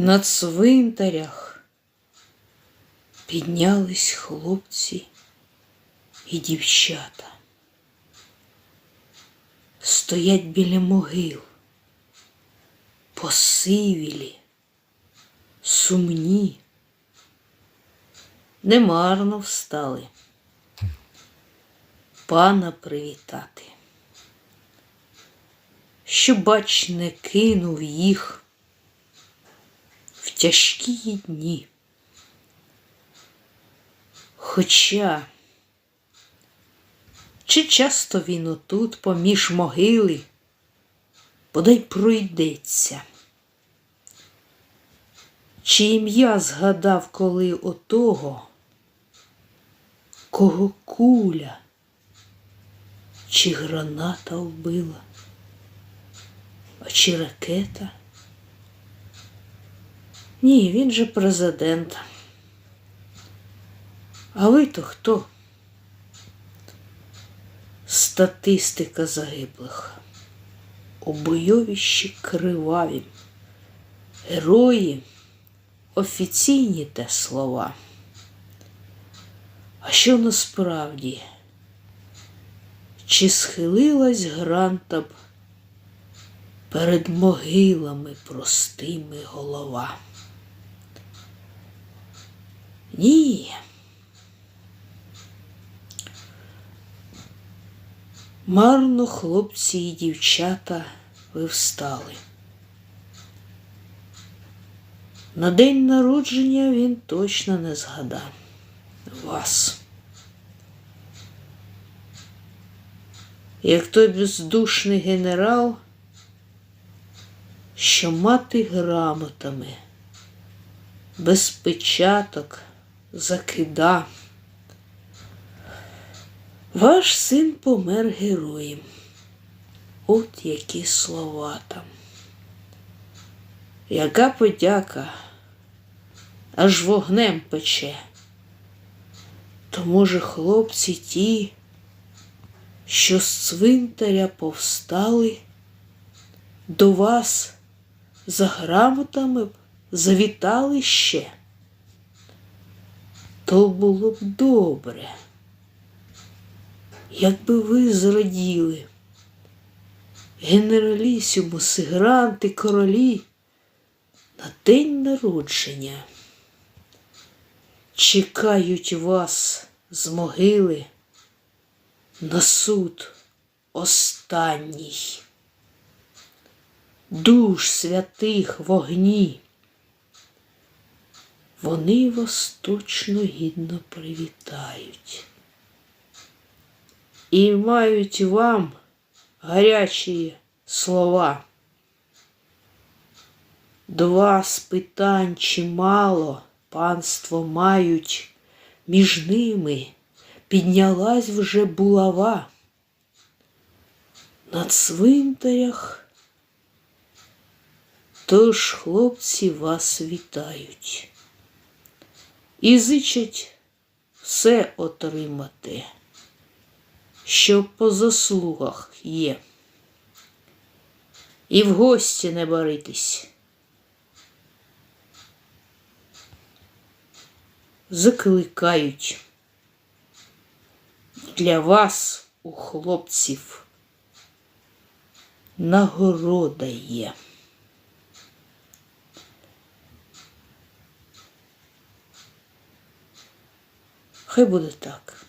На цвинтарях піднялись хлопці і дівчата. Стоять біля могил, посивілі, сумні. Немарно встали пана привітати, що бач не кинув їх тяжкі дні. Хоча чи часто він отут поміж могили, бодай пройдеться, чи ім'я згадав коли отого, кого куля чи граната вбила, а чи ракета? Ні, він же президент. А ви то хто? Статистика загиблих. У бойовищі криваві. Герої офіційні те слова. А що насправді? Чи схилилась гранта б перед могилами простими голова? Ні. Марно хлопці і дівчата ви встали. На день народження він точно не згадав вас. Як той бездушний генерал, що мати грамотами, без печаток закида. Ваш син помер героєм. От які слова там. Яка подяка аж вогнем пече. То, може, хлопці ті, що з цвинтаря повстали, до вас за грамотами б завітали ще, то було б добре, якби ви зраділи, генералісімуси, гранти, королі на день народження. Чекають вас з могили на суд останній. Душ святих вогні. Вони вас точно гідно привітають. І мають вам гарячі слова. До вас питань чимало панство мають, між ними піднялась вже булава. На цвинтарях тож хлопці вас вітають і зичать все отримати, що по заслугах є. І в гості не баритись. Закликають для вас у хлопців нагорода є. Хай буде так.